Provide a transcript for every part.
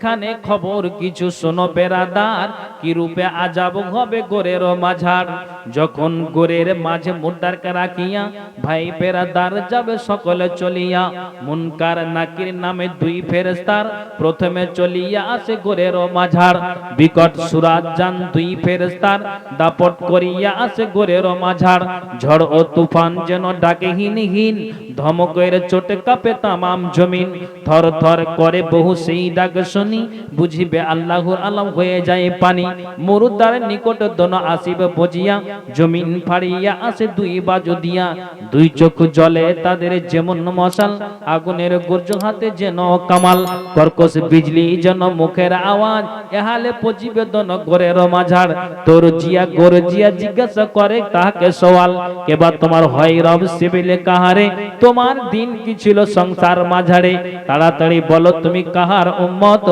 এখানে খবর, কিছু শোনো বেরাদার কি রূপে আজাব হবে গোরের মাঝার? যখন গোরের মাঝে মুদ্রাকে রাখিয়া ভাই বেরাদার যাবে সকলে চলিয়া, মুনকার নাকির নামে দুই ফেরেস্তার প্রথমে চলিয়া আসে গোরের মাঝার। বিকট সুরাত যান দুই ফেরেস্তার দাপট করিয়া আসে গোরের মাঝার। ঝড় ও তুফান যেন ডাকে হিন হিন, ধমকের চোটে কাঁপে তামাম জমিন। থর থর করে বহু সেই ডাক শুনি বুঝিবে আল্লাহর আলম হয়ে যায় পানি। মরুদার নিকট দন আসিবে বজিয়া জমিন ফাড়িয়া আসে দুই বাজু দিয়া। দুই চোখ জলে তাদের যেমন মশাল, আগুনের গর্জ হাতে যেন কামাল। কর্কশ বিজলি যেন মুখের আওয়াজ, এহালে পজিবে দন গরের মাঝার। তোর জিয়া গোর জিয়া জিজ্ঞাসা করে তাহাকে সওয়াল, কেবা তোমার হয় রব সিবিলে কাহারে? তোমার দিন কি ছিল সংসার মাঝারে? তাড়াতাড়ি বলো তুমি কাহার উম্মত?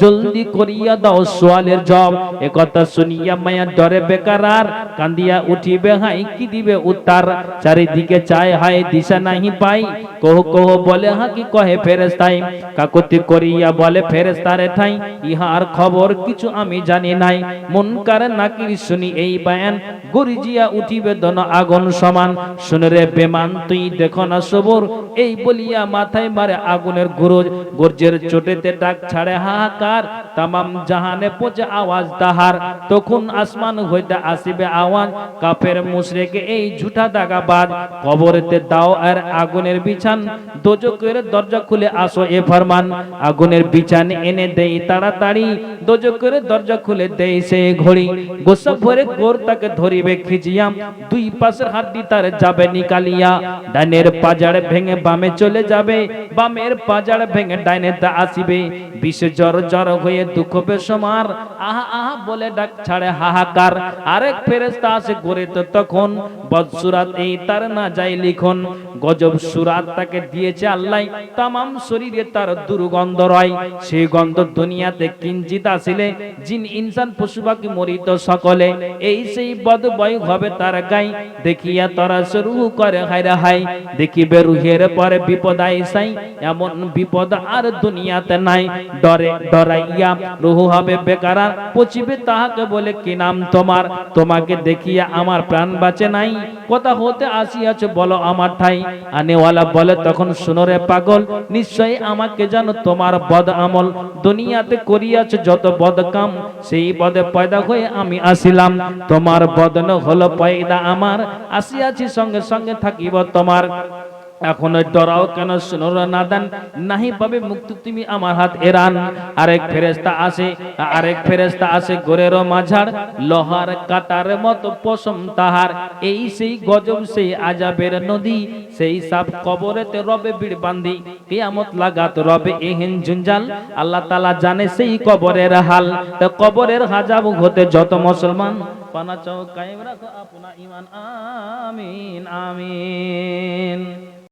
জলদি করিয়া দাও সোয়ালের জব। একথা শুনিয়া মায়া ডরে বেকারার, কান্দিয়া উঠিবে হাই, কি দিবে উত্তর। চারিদিকে চায় হায়, দিশা নাহি পাই। কহ কহ বলে, হা, কি কহে ফেরেস্তাই কাকুতি করিয়া বলে ফেরেস্তারে ঠাই, ইহার খবর কিছু আমি জানি নাই। মুনকার নাকির শুনি এই বায়ান, গরিজিয়া উঠিবে দন আগুন সমান। শুনে রে বেমান, তুই দেখো না সবর, এই বলিয়া মাথায় মারে আগুনের গুরুজ। গর্জের চোটেতে ডাক ছাড়ে হাহাকার, তামাম জাহানে পচে আওয়াজ তাহার। তখন আসমান হইতে আসিবে আওয়াজ, কাফের মুশরিক এই ঝুঠা দাগাবাজ কবরেতে দাও আর আগুনের বিছান দোজকের দরজা খুলে আসো এ ফরমান। আগুনের বিছান এনে দেই তাড়াতাড়ি দোজকের দরজা খুলে দেই সে ঘড়ি। গোসা ভরে গোর তাকে ধরিবে খিজিয়া দুই পাশের হাড্ডি তার যাবে নিকালিয়া। ডানের পাজার ভেঙে বামে চলে যাবে, বামের পাজার ভেঙে ডাইনে তা আসিবে। বিষ জ্বর জ্বর হয়ে দুঃখ বেসমার আহা আহা, বলে ডাক ছাড়ে হাহাকার। আরেক ফেরেস্তা আসে ঘুরে তো তখন। বদসুরাত এই তার না যাই লিখন। গজব সুরাত তাকে দিয়েছে আল্লাহ। তামাম শরীরে তার দুর্গন্ধ রয়। সেই গন্ধ দুনিয়াতে কিঞ্চিত আসিলে। জিন, ইনসান, পশু পাখি মরিত সকলে। এই সেই বদ বয় হবে তার গাই। দেখিয়া তারা শুরু করে হায়রা হাই দেখিবে রুহের পরে বিপদ আইসাই। এমন বিপদ আর দুনিয়াতে নাই। ডরে ডরাইয়া রুহু হবে বেকারা পচিবে তাহাকে বলে, কি নাম তোমার? তোমাকে দেখিয়া আমার প্রাণ বাঁচে নাই। কথা হতে আসিয়াছে, বলো আমার ঠাই। আনেওয়ালা বলে, তখন শুনরে পাগল, নিশ্চয়ই আমাকে জানো তোমার বদ আমল। দুনিয়াতে করিয়াছ যত বদ কাম, সেই বদে পয়দা হয়ে আমি আসিলাম। তোমার বদন হলো পয়দা আমার, আসিয়াছি সঙ্গে সঙ্গে থাকিব তোমার। এখন ওই ডরাও কেন শুনোর নাদান নাহি পাবে মুক্তি তুমি আমার হাত এরান। আরেক ফেরেস্তা আসে, আরেক ফেরেস্তা আসে গোরের মাঝার, লোহার কাটার মতো পশম তাহার। এই সেই গজব, সেই আজাবের নদী, সেই সাপ কবরেতে রবে বিড় বান্ধি কিয়ামত লাগাত রবে এহেন জঞ্জাল। আল্লাহ তালা জানে সেই কবরের হাল। তো কবরের হাজাব হতে যত মুসলমান। পানা চাও কায়েম রাখো আপনা ইমান। আমিন আমিন।